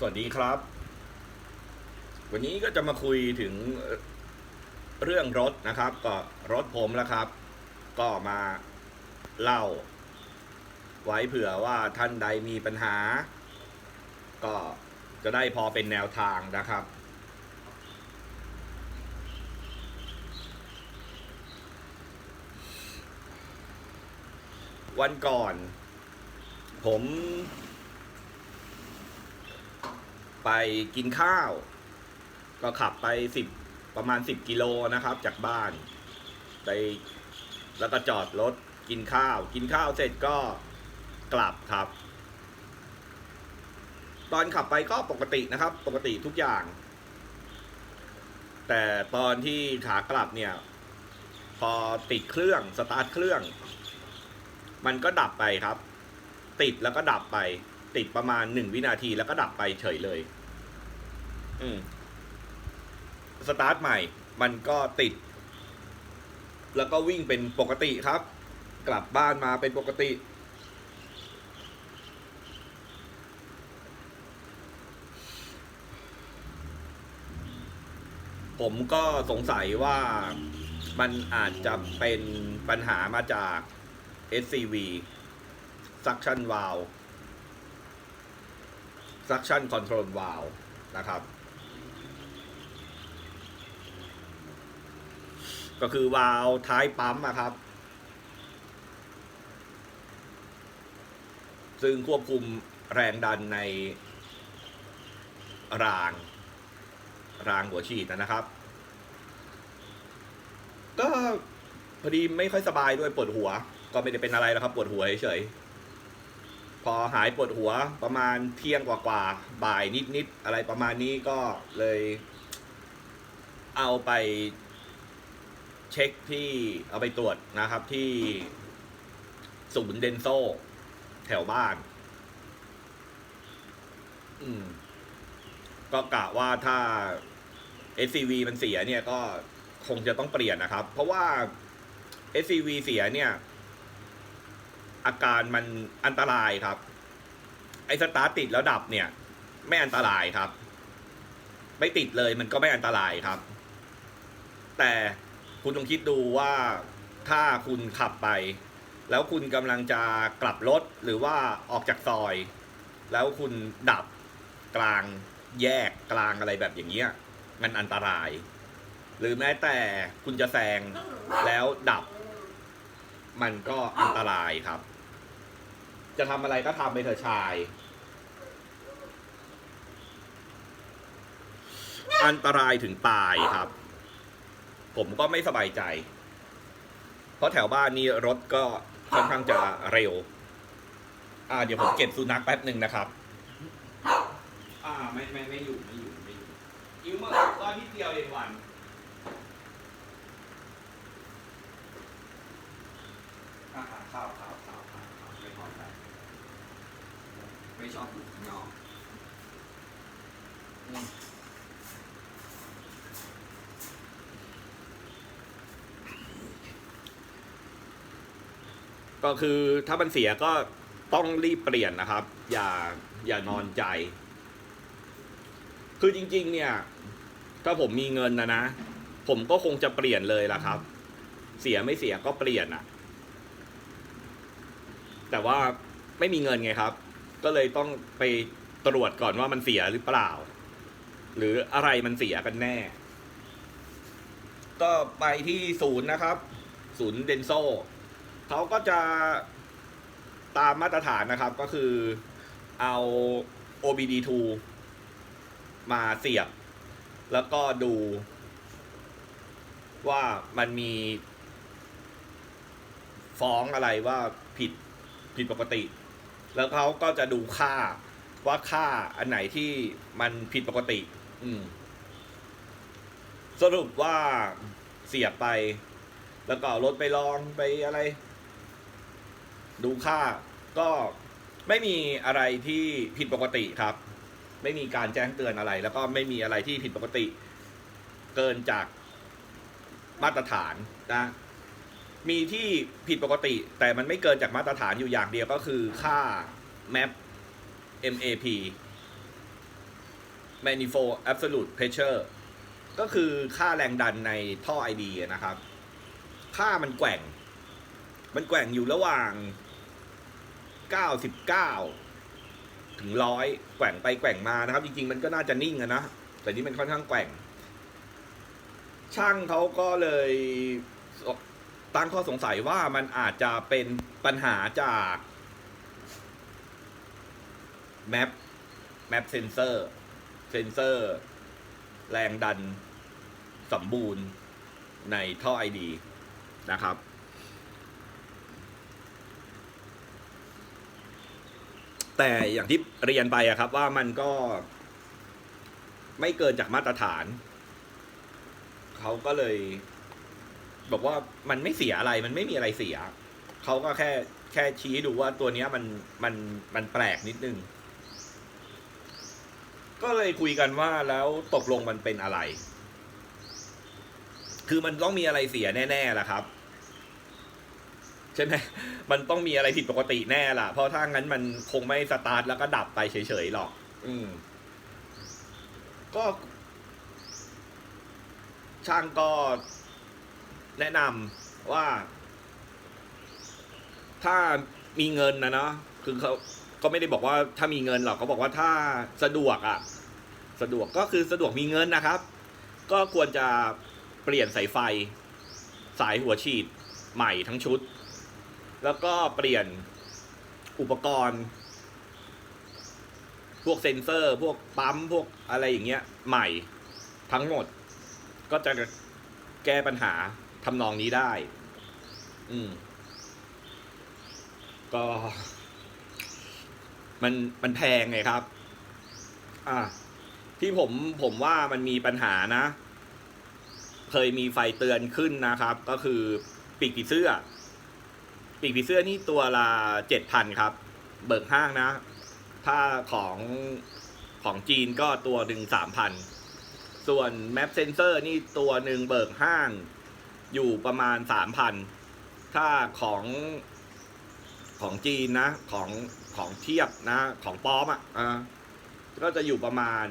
สวัสดีครับ วันนี้ก็จะมาคุยถึงเรื่องรถนะครับ ก็รถผมแล้วครับ ก็มาเล่า ไว้เผื่อว่าท่านใดมีปัญหา ก็จะได้พอเป็นแนวทางนะครับ วันก่อน ผม ไปกินข้าว ก็ขับไปสิบประมาณสิบกิโลนะครับ จากบ้าน ไปแล้วก็จอดรถกินข้าว กินข้าวเสร็จก็กลับครับ ตอนขับไปก็ปกตินะครับ ปกติทุกอย่าง แต่ตอนที่ขากลับเนี่ย พอติดเครื่องสตาร์ทเครื่อง มันก็ดับไปครับ ติดแล้วก็ดับไป ติดประมาณหนึ่งวินาทีแล้วก็ดับไปเฉยเลย สตาร์ทใหม่ มันก็ติด แล้วก็วิ่งเป็นปกติครับ กลับบ้านมาเป็นปกติ ผมก็สงสัยว่ามันอาจจะเป็นปัญหามาจาก SCV suction valve suction control valve นะครับ ก็คือวาล์วท้ายปั๊มอะครับ ซึ่งควบคุมแรงดันในราง รางหัวฉีดนะครับ ก็พอดีไม่ค่อยสบายด้วยปวดหัว ก็ไม่ได้เป็นอะไรแล้วครับ ปวดหัวเฉยๆพอหายปวดหัวประมาณเที่ยงกว่าๆบ่ายนิดๆอะไรประมาณนี้ก็เลย เอาไป เช็คที่เอาไปตรวจนะครับที่ศูนย์เดนโซแถวบ้าน อืม ก็กะว่าถ้า SCV มันเสียเนี่ยก็คงจะต้องเปลี่ยนนะครับ เพราะว่า SCV เสียเนี่ย อาการมันอันตรายครับ ไอสตาร์ติดแล้วดับเนี่ย ไม่อันตรายครับ ไม่ติดเลยมันก็ไม่อันตรายครับ แต่ คุณลองคิดดูว่าถ้าคุณขับไป แล้วคุณกำลังจะกลับรถหรือว่าออกจากซอย แล้วคุณดับกลางแยกกลางอะไรแบบอย่างเงี้ยมันอันตราย หรือแม้แต่คุณจะแซงแล้วดับ มันก็อันตรายครับ จะทำอะไรก็ทำไปเถอะชาย อันตรายถึงตายครับ ผมก็ไม่สบายใจ เพราะแถวบ้านนี้รถก็ค่อนข้างจะเร็ว อ่า เดี๋ยวผมเก็บสุนัขแป๊บหนึ่งนะครับ อ่าไม่ไม่ไม่อยู่ไม่อยู่ไม่อยู่อิวเมื่อตอนที่เดียวเองวันอาหารข้าวข้าวข้าวข้าวข้าวไม่พอใจไม่ชอบอยู่ข้างนอก ก็คือถ้ามันเสียก็ต้องรีบเปลี่ยนนะครับ อย่าอย่านอนใจ คือจริง ๆ เนี่ย ถ้าผมมีเงินนะนะ ผมก็คงจะเปลี่ยนเลยละครับ เสียไม่เสียก็เปลี่ยนอะแต่ว่าไม่มีเงินไงครับ ก็เลยต้องไปตรวจก่อนว่ามันเสียหรือเปล่า หรืออะไรมันเสียกันแน่ ก็ไปที่ศูนย์นะครับ ศูนย์เดนโซ เขาก็จะตามมาตรฐานนะครับก็คือเอา OBD2 มาเสียบ แล้วก็ดูว่ามันมี ฟ้องอะไรว่าผิดผิดปกติ แล้วเขาก็จะดูค่าว่าค่าอันไหนที่มันผิดปกติ อืม สรุปว่าเสียบไป แล้วก็รถไปลองไปอะไร ดูค่าก็ไม่มีอะไรที่ผิดปกติครับ ไม่มีการแจ้งเตือนอะไร แล้วก็ไม่มีอะไรที่ผิดปกติ เกินจากมาตรฐานนะมีที่ผิดปกติ แต่มันไม่เกินจากมาตรฐานอยู่อย่างเดียวก็คือค่า map MAP manifold absolute pressure ก็คือค่าแรงดันในท่อไอดีนะครับ ค่ามันแกว่ง มันแกว่งอยู่ระหว่าง 99 ถึงร้อยแกว่งไปแกว่งมานะครับ จริง ๆ มันก็น่าจะนิ่งอะนะ แต่นี่มันค่อนข้างแกว่ง ช่างเขาก็เลยตั้งข้อสงสัยว่ามันอาจจะเป็นปัญหาจากแมปแมปเซนเซอร์เซนเซอร์ แรงดันสมบูรณ์ในท่อไอดีนะครับ แต่อย่างที่เรียนไปอะครับว่ามันก็ ไม่เกินจากมาตรฐาน เขาก็เลย บอกว่ามันไม่เสียอะไร มันไม่มีอะไรเสีย เขาก็แค่แค่ชี้ดูว่าตัวเนี้ยมันมันมันแปลกนิดนึง ก็เลยคุยกันว่าแล้วตกลงมันเป็นอะไร คือมันต้องมีอะไรเสียแน่ๆล่ะครับ ใช่ไหมมันต้องมีอะไรผิดปกติแน่ล่ะ เพราะถ้างั้นมันคงไม่สตาร์ทแล้วก็ดับไปเฉยๆหรอก อืม ก็ ช่างก็แนะนำว่า ถ้ามีเงินนะเนาะคือเขาก็ไม่ได้บอกว่าถ้ามีเงินหรอกเขาบอกว่าถ้าสะดวกอะ่ะ สะดวกก็คือสะดวกมีเงินนะครับ ก็ควรจะเปลี่ยนสายไฟ สายหัวฉีดใหม่ทั้งชุด แล้วก็เปลี่ยนอุปกรณ์ พวกเซ็นเซอร์ พวกปั๊ม พวกอะไรอย่างเงี้ย ใหม่ทั้งหมด ก็จะแก้ปัญหาทำนองนี้ได้ อืม ก็ มันมันแพงไงครับ อะที่ผมผมว่ามันมีปัญหานะ เคยมีไฟเตือนขึ้นนะครับ ก็คือปีกผีเสื้อ ปีกผีเสื้อนี่ตัวละเจ็ดพันครับ เบิกห้างนะ ถ้าของของจีนก็ตัวหนึ่งสามพันส่วนแมปเซนเซอร์นี่ตัวหนึ่งเบิกห้าง อยู่ประมาณสามพันถ้าของของจีนนะ ของของเทียบนะ ของปลอมอะอ่าก็จะอยู่ประมาณ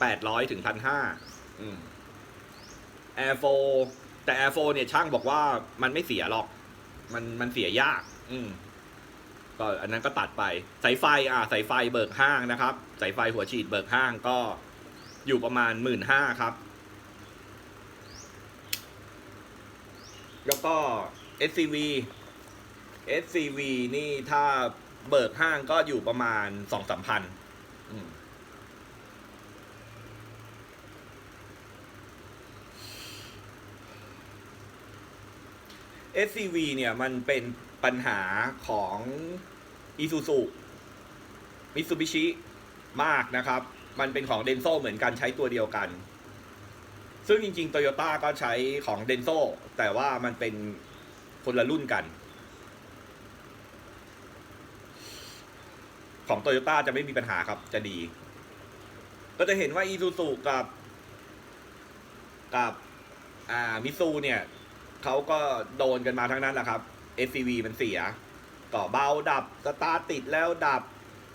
แปดร้อยถึงพันห้าแอร์โฟแต่แอร์โฟเนี่ยช่างบอกว่ามันไม่เสียหรอก มันมันเสียยาก อืมก็อันนั้นก็ตัดไป สายไฟ อ่า สายไฟเบิกห้างนะครับ สายไฟหัวฉีดเบิกห้างก็อยู่ประมาณหมื่นห้าครับ แล้วก็ SCV SCV นี่ถ้าเบิกห้างก็อยู่ประมาณสองสามพันอืม SCV เนี่ยมันเป็นปัญหาของ Isuzu Mitsubishi มากนะครับ มันเป็นของ Denso เหมือนกันใช้ตัวเดียวกัน ซึ่งจริงๆ Toyota ก็ใช้ของ Denso แต่ว่ามันเป็นคนละรุ่นกัน ของ Toyota จะไม่มีปัญหาครับจะดี ก็จะเห็นว่า Isuzu กับ กับ อ่ามิซูเนี่ย เขาก็โดนกันมาทั้งนั้นแหละครับ SCV มันเสียก็เบาดับสตาร์ติดแล้วดับ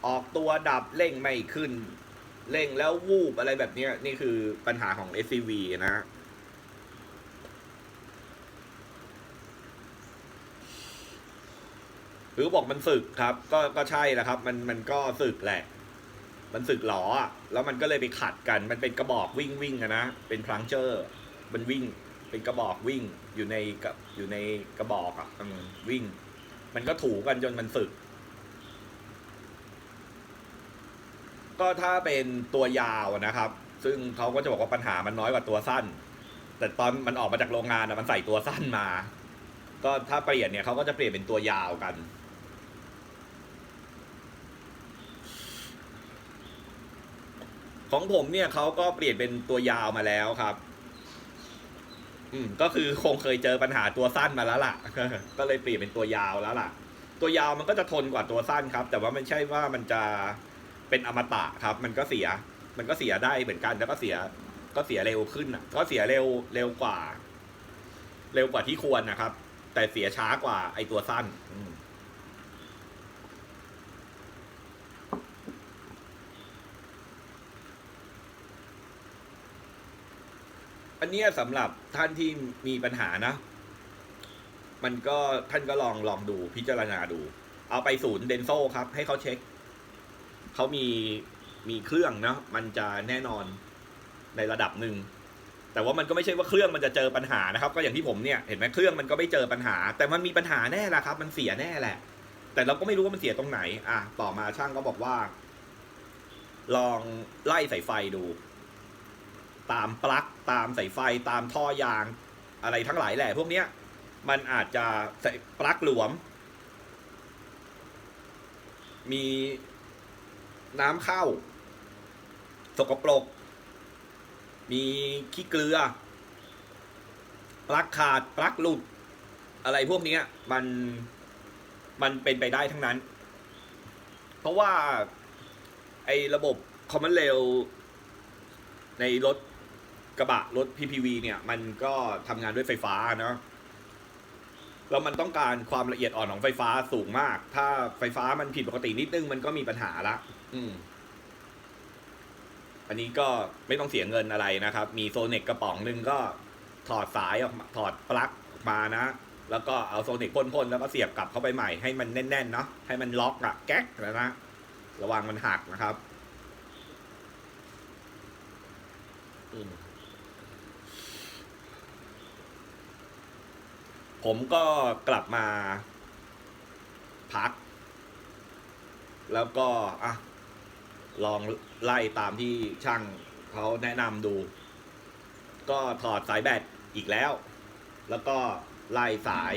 ออกตัวดับเร่งไม่ขึ้น เร่งแล้ววูบอะไรแบบนี้นี่คือปัญหาของ SCV นะ หรือบอกมันสึกครับ ก็ก็ใช่แหละครับ มันมันก็สึกแหละ มันสึกหลออะแล้วมันก็เลยไปขัดกัน มันเป็นกระบอกวิ่งวิ่งนะ เป็นพลังเจอร์ มันวิ่ง เป็นกระบอกวิ่งอยู่ในกับอยู่ในกระบอกอะอืมวิ่ง มันก็ถูกันจนมันสึก ก็ถ้าเป็นตัวยาวนะครับ ซึ่งเขาก็จะบอกว่าปัญหามันน้อยกว่าตัวสั้น แต่ตอนมันออกมาจากโรงงานอะมันใส่ตัวสั้นมา ก็ถ้าเปลี่ยนเนี่ยเขาก็จะเปลี่ยนเป็นตัวยาวกัน ของผมเนี่ยเขาก็เปลี่ยนเป็นตัวยาวมาแล้วครับ อืมก็คือคงเคยเจอปัญหาตัวสั้นมาแล้วล่ะ ก็เลยเปลี่ยนเป็นตัวยาวแล้วล่ะ ตัวยาวมันก็จะทนกว่าตัวสั้นครับ แต่ว่าไม่ใช่ว่ามันจะเป็นอมตะครับ มันก็เสีย มันก็เสียได้เหมือนกันแล้วก็เสีย ก็เสียเร็วขึ้นอะ ก็เสียเร็วเร็วกว่า เร็วกว่าที่ควรนะครับ แต่เสียช้ากว่าไอตัวสั้น อืม อันเนี้ยสำหรับท่านที่มีปัญหานะ มันก็ท่านก็ลองลองดูพิจารณาดู เอาไปศูนย์เดนโซครับ ให้เขาเช็ค เขามีมีเครื่องนะมันจะแน่นอนในระดับหนึ่งแต่ว่ามันก็ไม่ใช่ว่าเครื่องมันจะเจอปัญหานะครับ ก็อย่างที่ผมเนี่ยเห็นไหมเครื่องมันก็ไม่เจอปัญหา แต่มันมีปัญหาแน่ละครับ มันเสียแน่แหละ แต่เราก็ไม่รู้ว่ามันเสียตรงไหน อะ ต่อมาช่างก็บอกว่า ลองไล่สายไฟดู ตามปลั๊กตามสายไฟตามท่อยาง อะไรทั้งหลายแหละพวกเนี้ย มันอาจจะใส่ปลั๊กหลวม มีน้ำเข้า สกปรก มีขี้เกลือ ปลั๊กขาด ปลั๊กหลุด อะไรพวกนี้มัน มันเป็นไปได้ทั้งนั้น เพราะว่า ไอ้ระบบคอมมอนเรลในรถ กระบะรถ PPV เนี่ยมันก็ทำงานด้วยไฟฟ้าเนาะแล้วมันต้องการความละเอียดอ่อนของไฟฟ้าสูงมาก ถ้าไฟฟ้ามันผิดปกตินิดนึงมันก็มีปัญหาละ อืม อันนี้ก็ไม่ต้องเสียเงินอะไรนะครับ มีโซเน็กกระป๋องหนึ่งก็ถอดสายออกมาถอดปลั๊กออกมานะ แล้วก็เอาโซเน็กพ่นๆแล้วก็เสียบกลับเข้าไปใหม่ให้มันแน่นๆเนาะ ให้มันล็อกอะแก๊กแล้วนะ ระวังมันหักนะครับ อืม ผมก็กลับมา พัก แล้วก็อะลองไล่ตามที่ช่างเขาแนะนำดู ก็ถอดสายแบตอีกแล้ว แล้วก็ไล่สาย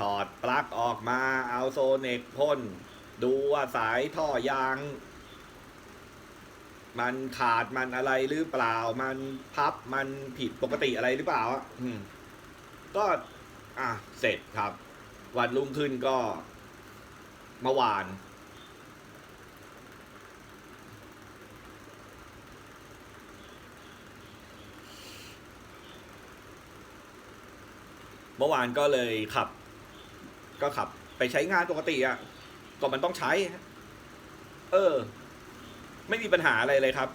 ถอดปลั๊กออกมาเอาโซเน็กพ่น ดูว่าสายท่อยาง มันขาดมันอะไรหรือเปล่า มันพับมันผิดปกติอะไรหรือเปล่าอะอืมก็ อะเสร็จครับ วันรุ่งขึ้นก็เมื่อวาน เมื่อวานก็เลยขับ ก็ขับ ไปใช้งานปกติอะก็มันต้องใช้ เออ ไม่มีปัญหาอะไรเลยครับ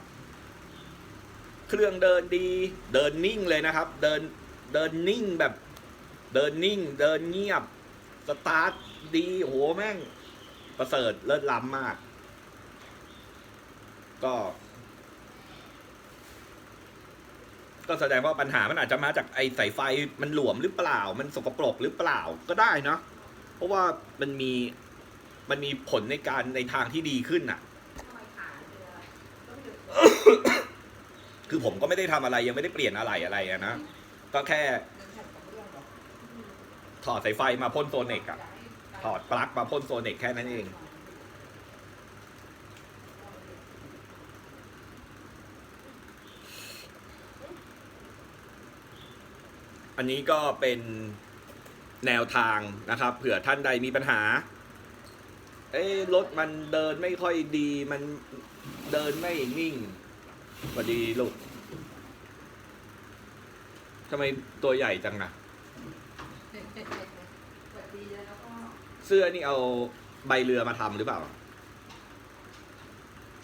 เครื่องเดินดี เดินนิ่งเลยนะครับ เดินเดินนิ่งแบบ เดินนิ่ง เดินเงียบ สตาร์ทดีโหแม่ง ประเสริฐเลิศล้ำมาก ก็ ก็แสดงว่าปัญหามันอาจจะมาจากไอ้สายไฟมันหลวมหรือเปล่า มันสกปรกหรือเปล่าก็ได้เนาะเพราะว่ามันมีมันมีผลในการในทางที่ดีขึ้นน่ะ คือผมก็ไม่ได้ทำอะไรยังไม่ได้เปลี่ยนอะไรอะไรนะ ก็แค่ ถอดสายไฟมาพ่นโซเน็กอะถอดปลั๊กมาพ่นโซเน็กแค่นั้นเอง อันนี้ก็เป็นแนวทางนะครับ เผื่อท่านใดมีปัญหา เอ้รถมันเดินไม่ค่อยดีมันเดินไม่นิ่งสวัสดีลูกทำไมตัวใหญ่จังอะ เสื้อนี่เอาใบเรือมาทำหรือเปล่า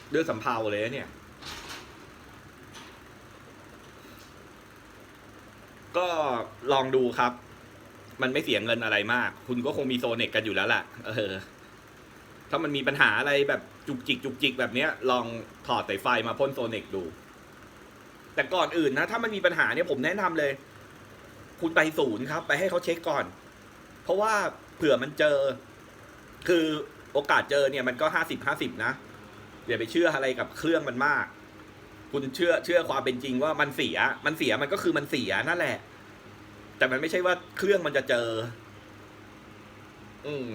เรือสำเภาเลยเนี่ย ก็ลองดูครับ มันไม่เสียเงินอะไรมาก คุณก็คงมีโซเน็กกันอยู่แล้วล่ะ เออ ถ้ามันมีปัญหาอะไรแบบจุกจิกจุกจิกแบบเนี้ย ลองถอดสายไฟมาพ่นโซเน็กดู แต่ก่อนอื่นนะ ถ้ามันมีปัญหาเนี่ยผมแนะนำเลย คุณไปศูนย์ครับ ไปให้เขาเช็คก่อน เพราะว่า เผื่อมันเจอ คือโอกาสเจอเนี่ยมันก็ห้าสิบห้าสิบนะอย่าไปเชื่ออะไรกับเครื่องมันมาก คุณเชื่อเชื่อความเป็นจริงว่ามันเสีย มันเสียมันก็คือมันเสียนั่นแหละ แต่มันไม่ใช่ว่าเครื่องมันจะเจอ อืม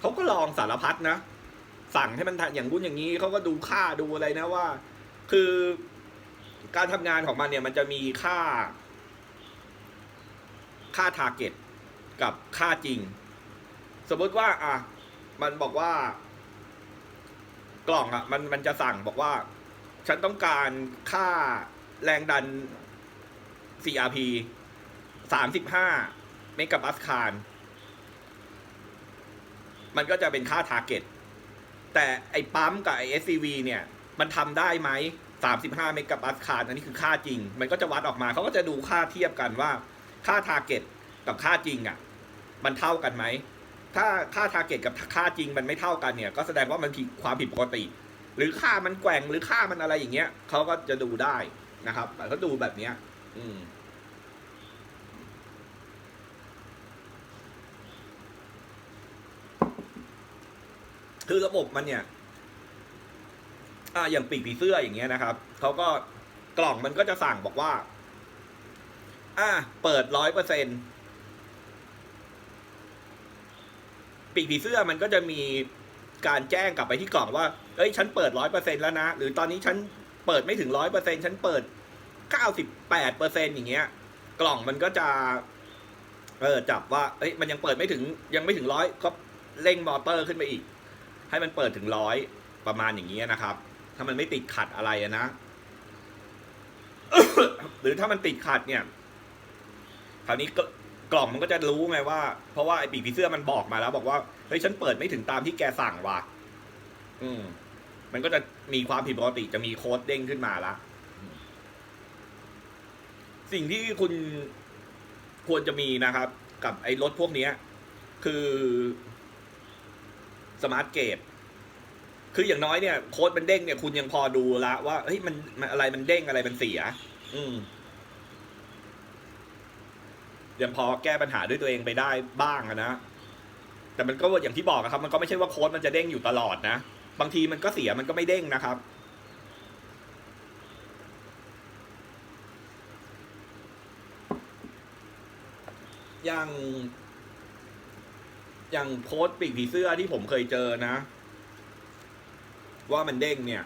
เขาก็ลองสารพัดนะสั่งให้มันทำอย่างรุ่นอย่างนี้เขาก็ดูค่าดูอะไรนะว่า คือการทำงานของมันเนี่ย มันจะมีค่า ค่าทาร์เก็ต กับค่าจริง สมมติว่า อะ มันบอกว่า กล่องอะ มันมันจะสั่งบอกว่า ฉันต้องการค่าแรงดัน CRP สามสิบห้าเมกะปัสคาลมันก็จะเป็นค่าทาร์เก็ตแต่ไอ้ปั๊มกับไอ้ SCV เนี่ย มันทำได้ไหมสามสิบห้าเมกะปัสคารอันนี้คือค่าจริง มันก็จะวัดออกมา เขาก็จะดูค่าเทียบกันว่า ค่าทาร์เก็ตกับค่าจริงอะ มันเท่ากันไหม ถ้าค่าทาร์เก็ตกับค่าจริงมันไม่เท่ากันเนี่ย ก็แสดงว่ามันผิดความผิดปกติ หรือค่ามันแกว่งหรือค่ามันอะไรอย่างเงี้ยเขาก็จะดูได้นะครับแต่ก็ดูแบบเนี้ย อืมคือระบบมันเนี่ย อ่า อย่างปีกผีเสื้ออย่างเงี้ยนะครับ เขาก็กล่องมันก็จะสั่งบอกว่า อ่า เปิดร้อยเปอร์เซ็นต์ ปีกผีเสื้อมันก็จะมีการแจ้งกลับไปที่กล่องว่า เอ้ย ฉันเปิดร้อยเปอร์เซ็นแล้วนะ หรือตอนนี้ฉันเปิดไม่ถึงร้อยเปอร์เซ็นฉันเปิดเก้าสิบแปดเปอร์เซ็นอย่างเงี้ย กล่องมันก็จะเออจับว่า เอ้ย มันยังเปิดไม่ถึง ยังไม่ถึงร้อยก็เร่งมอเตอร์ขึ้นไปอีก ให้มันเปิดถึงร้อยประมาณอย่างนี้ยนะครับ ถ้ามันไม่ติดขัดอะไรนะ หรือถ้ามันติดขัดเนี่ย คราวนี้ ก็กล่องมันก็จะรู้ไงว่า เพราะว่าไอ้ปีกผีเสื้อมันบอกมาแล้ว บอกว่าเฮ้ยฉันเปิดไม่ถึงตามที่แกสั่งว่ะอืม มันก็จะมีความผิดปกติจะมีโค้ดเด้งขึ้นมาละอืมสิ่งที่คุณควรจะมีนะครับ กับไอ้รถพวกเนี้ยคือสมาร์ทเกตคืออย่างน้อยเนี่ยโค้ดมันเด้งเนี่ยคุณยังพอดูละว่าเฮ้ยมันมันอะไรมันเด้งอะไรมันเสีย อืม ยังพอแก้ปัญหาด้วยตัวเองไปได้บ้างนะ แต่มันก็อย่างที่บอกครับ มันก็ไม่ใช่ว่าโค้ดมันจะเด้งอยู่ตลอดนะ บางทีมันก็เสียมันก็ไม่เด้งนะครับ อย่างอย่างโค้ดปีกผีเสื้อที่ผมเคยเจอนะ ว่ามันเด้งเนี่ย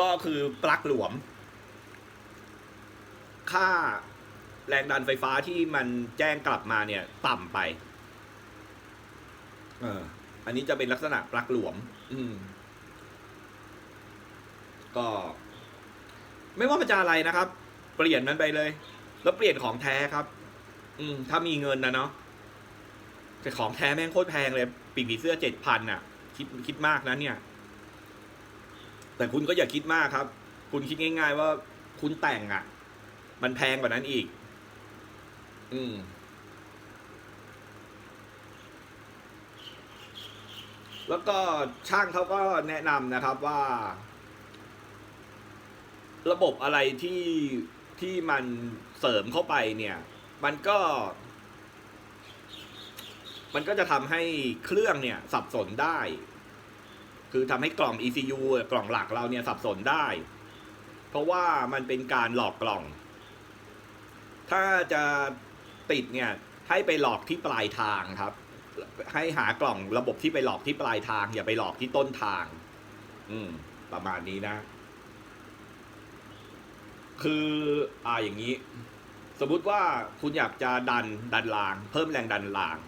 ก็คือปลั๊กหลวม ค่า แรงดันไฟฟ้าที่มันแจ้งกลับมาเนี่ย ต่ำไปเอออันนี้จะเป็นลักษณะปลั๊กหลวม อืม ก็ ไม่ว่ามันจะอะไรนะครับ เปลี่ยนมันไปเลย แล้วเปลี่ยนของแท้ครับ อืม ถ้ามีเงินนะเนาะแต่ของแท้แม่งโคตรแพงเลย ปีกผีเสื้อเจ็ดพันน่ะ คิดคิดมากนะเนี่ย แต่คุณก็อย่าคิดมากครับ คุณคิดง่าย ๆ ว่าคุณแต่งอะ มันแพงกว่านั้นอีก อืมแล้วก็ช่างเขาก็แนะนำนะครับว่า ระบบอะไรที่ที่มันเสริมเข้าไปเนี่ย มันก็ มันก็จะทำให้เครื่องเนี่ยสับสนได้ คือทำให้กล่อง ECU กล่องหลักเราเนี่ยสับสนได้ เพราะว่ามันเป็นการหลอกกล่อง ถ้าจะ ติดเนี่ยให้ไปหลอกที่ปลายทางครับ ให้หากล่องระบบที่ไปหลอกที่ปลายทาง อย่าไปหลอกที่ต้นทาง อืม ประมาณนี้นะ คืออ่าอย่างนี้ สมมุติว่าคุณอยากจะดันดันราง เพิ่มแรงดันราง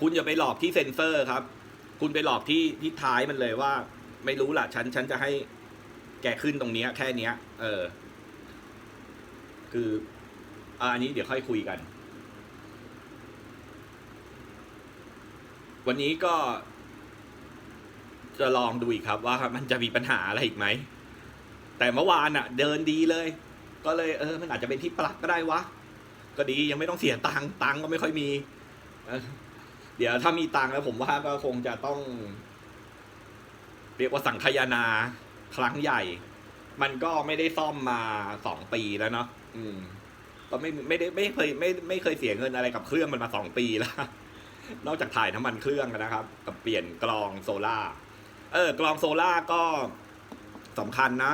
คุณอย่าไปหลอกที่เซ็นเซอร์ครับ คุณไปหลอกที่ที่ท้ายมันเลยว่า ไม่รู้ล่ะ ฉันฉันจะให้แกขึ้นตรงนี้แค่เนี้ย เออ คือ อันนี้เดี๋ยวค่อยคุยกัน วันนี้ก็ จะลองดูอีกครับว่ามันจะมีปัญหาอะไรอีกไหม แต่เมื่อวานอะเดินดีเลย ก็เลยเออ มันอาจจะเป็นที่ปลักก็ได้วะ ก็ดียังไม่ต้องเสียตังค์ตังค์ก็ไม่ค่อยมี เดี๋ยวถ้ามีตังค์แล้วผมว่าก็คงจะต้อง เรียกว่าสังคายนาครั้งใหญ่ มันก็ไม่ได้ซ่อมมาสองปีแล้วเนาะอืม ก็ไม่ไม่ได้ไม่เคยไม่ไม่เคยเสียเงินอะไรกับเครื่องมันมาสองปีแล้ว นอกจากถ่ายน้ำมันเครื่องนะครับ กับเปลี่ยนกรองโซล่าเออกรองโซล่าก็สำคัญนะ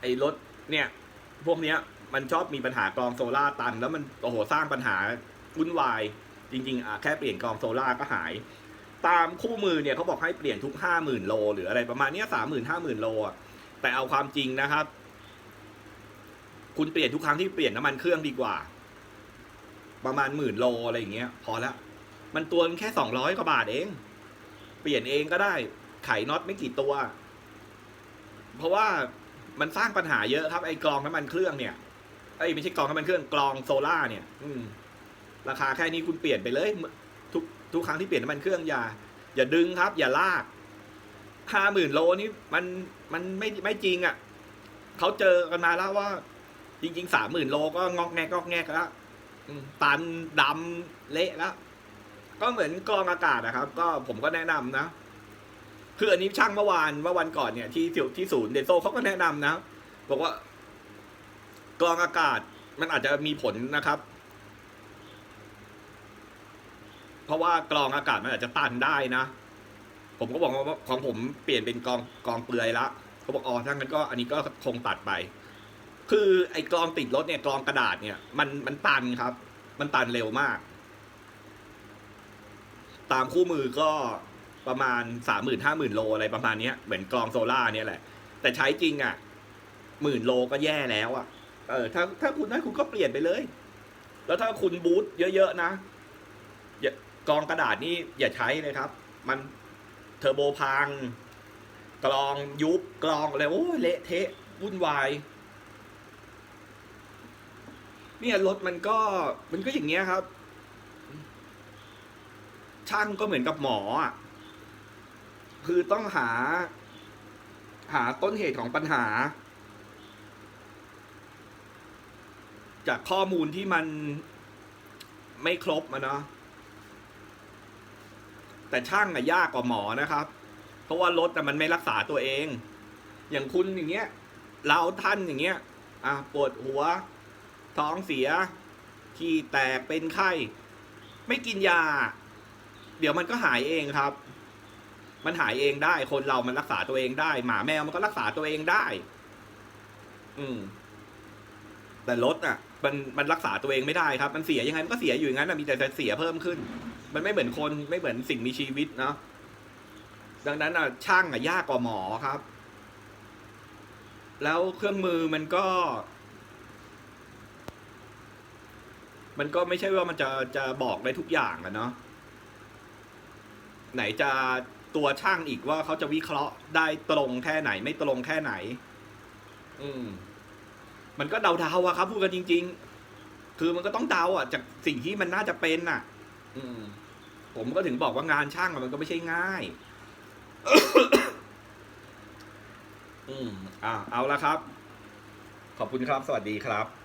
ไอ้รถเนี่ย พวกเนี้ย มันชอบมีปัญหากรองโซล่าตัน แล้วมันโอ้โหสร้างปัญหาวุ่นวาย จริงๆอะแค่เปลี่ยนกรองโซล่าก็หาย ตามคู่มือเนี่ยเขาบอกให้เปลี่ยนทุกห้าหมื่นโล หรืออะไรประมาณเนี้ยสามหมื่นห้าหมื่นโลแต่เอาความจริงนะครับ คุณเปลี่ยนทุกครั้งที่เปลี่ยนน้ำมันเครื่องดีกว่า ประมาณหมื่นโลอะไรอย่างเงี้ย พอละมันตัวมันแค่สองร้อยกว่าบาทเอง เปลี่ยนเองก็ได้ไขน็อตไม่กี่ตัว เพราะว่ามันสร้างปัญหาเยอะครับไอ้กรองน้ำมันเครื่องเนี่ยไอ้ไม่ใช่กรองน้ำมันเครื่องกรองโซล่าเนี่ย อืม ราคาแค่นี้คุณเปลี่ยนไปเลย ทุกทุกครั้งที่เปลี่ยนน้ำมันเครื่องอย่า อย่าดึงครับ อย่าลากห้าหมื่นโลนี่มันมันไม่ไม่จริงอะ่ะเขาเจอกันมาแล้วว่า จริงๆสามหมื่นโลก็งอกแงกงอกแงกแล้วอืมตันดำเละแล้ว ก็เหมือนกรองอากาศนะครับ ก็ผมก็แนะนำนะคืออันนี้ช่างเมื่อวานเมื่อวันก่อนเนี่ยที่ที่ที่ศูนย์เดโซเขาก็แนะนำนะบอกว่ากรองอากาศมันอาจจะมีผลนะครับ เพราะว่ากรองอากาศมันอาจจะตันได้นะ ผมก็บอกว่าของผมเปลี่ยนเป็นกรองกรองเปลือยละเขาบอกอ๋อถ้างั้นก็อันนี้ก็คงตัดไป คือไอ้กรองติดรถเนี่ยกรองกระดาษเนี่ยมันมันตันครับ มันตันเร็วมาก ตามคู่มือก็ประมาณสามหมื่นห้าหมื่นโลอะไรประมาณเนี้ยเหมือนกรองโซล่าเนี่ยแหละ แต่ใช้จริงอะหมื่นโลก็แย่แล้วอะ เออ ถ้าถ้าคุณได้คุณก็เปลี่ยนไปเลย แล้วถ้าคุณบูทเยอะๆนะอย่ากรองกระดาษนี่อย่าใช้เลยครับ มันเทอร์โบพังกรองยุบกรองอะไรโอ้เละเทะวุ่นวาย เนี่ยรถมันก็มันก็อย่างเงี้ยครับ ช่างก็เหมือนกับหมออะคือต้องหา หาต้นเหตุของปัญหา จากข้อมูลที่มันไม่ครบอะเนาะแต่ช่างอะยากกว่าหมอนะครับ เพราะว่ารถอะมันไม่รักษาตัวเอง อย่างคุณอย่างเงี้ย เราท่านอย่างเงี้ย อะปวดหัว ท้องเสีย ขี้แตกเป็นไข้ ไม่กินยา เดี๋ยวมันก็หายเองครับ มันหายเองได้ คนเรามันรักษาตัวเองได้ หมาแมวมันก็รักษาตัวเองได้ อืม แต่รถอะ มันมันรักษาตัวเองไม่ได้ครับ มันเสียยังไงมันก็เสียอยู่อย่างนั้นนะมีแต่จะเสียเพิ่มขึ้น มันไม่เหมือนคนไม่เหมือนสิ่งมีชีวิตเนาะดังนั้นอะช่างอะยากกว่าหมอครับ แล้วเครื่องมือมันก็ มันก็ไม่ใช่ว่ามันจะจะบอกได้ทุกอย่างอะเนาะไหนจะตัวช่างอีกว่าเขาจะวิเคราะห์ได้ตรงแค่ไหน ไม่ตรงแค่ไหน อืม มันก็เดาๆอะครับ พูดกันจริง ๆ คือมันก็ต้องเดาอะจากสิ่งที่มันน่าจะเป็นน่ะ อืม ผมก็ถึงบอกว่างานช่างมันก็ไม่ใช่ง่าย อืม อ่าเอาละครับ ขอบคุณครับ สวัสดีครับ